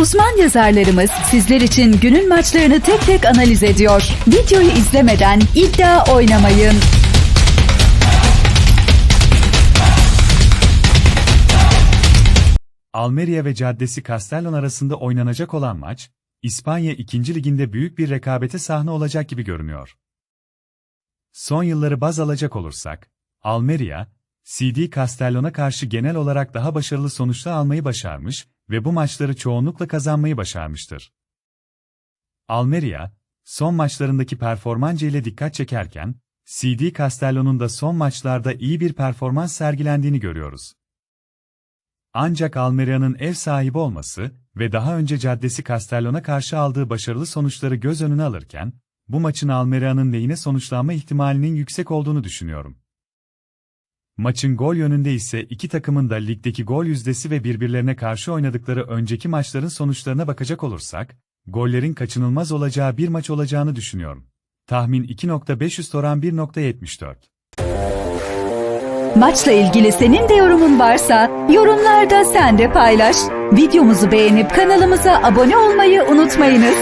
Uzman yazarlarımız sizler için günün maçlarını tek tek analiz ediyor. Videoyu izlemeden iddia oynamayın. Almeria ve Caddesi Castellon arasında oynanacak olan maç, İspanya 2. Liginde büyük bir rekabete sahne olacak gibi görünüyor. Son yılları baz alacak olursak, Almeria, CD Castellon'a karşı genel olarak daha başarılı sonuçlar almayı başarmış ve bu maçları çoğunlukla kazanmayı başarmıştır. Almeria, son maçlarındaki performancı ile dikkat çekerken, CD Castellon'un da son maçlarda iyi bir performans sergilendiğini görüyoruz. Ancak Almeria'nın ev sahibi olması ve daha önce Caddesi Castellon'a karşı aldığı başarılı sonuçları göz önüne alırken, bu maçın Almeria'nın lehine sonuçlanma ihtimalinin yüksek olduğunu düşünüyorum. Maçın gol yönünde ise iki takımın da ligdeki gol yüzdesi ve birbirlerine karşı oynadıkları önceki maçların sonuçlarına bakacak olursak, gollerin kaçınılmaz olacağı bir maç olacağını düşünüyorum. Tahmin 2.5 oran 1.74. Maçla ilgili senin de yorumun varsa yorumlarda sen de paylaş. Videomuzu beğenip kanalımıza abone olmayı unutmayınız.